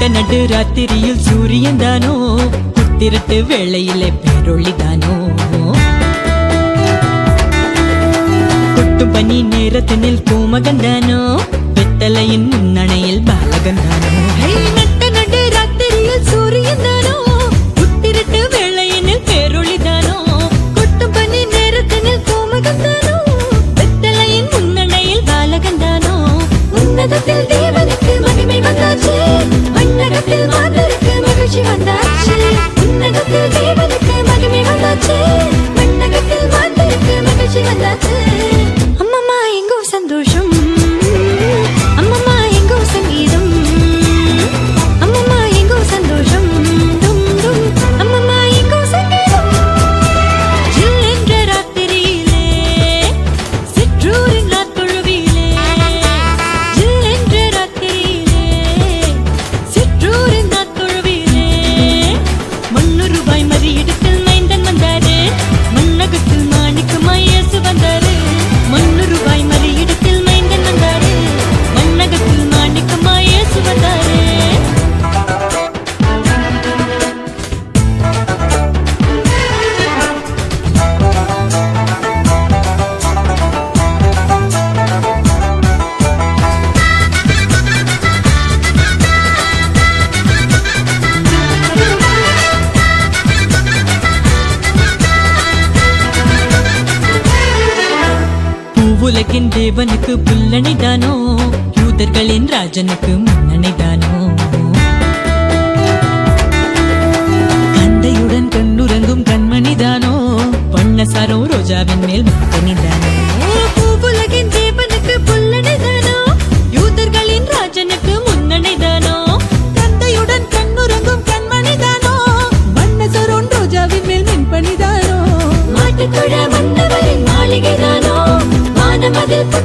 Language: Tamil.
பட்ட நடு ராத்திரியில் சூரியன் தானோ? புத்திரட்டு வேளையிலே பேரொழி தானோ? கொட்டும் பனி நேரத்தினில் பூமகன் தானோ? பெத்தலையின் முன்னணையில் பாலகன் தானோ? நட்ட நடு ராத்திரியில் சூரியன் தானோ? Sing with that. உலகின் தேவனுக்கு புல்லணிதானோ? யூதர்களின் ராஜனுக்கு முன்னணிதானோ? பதில்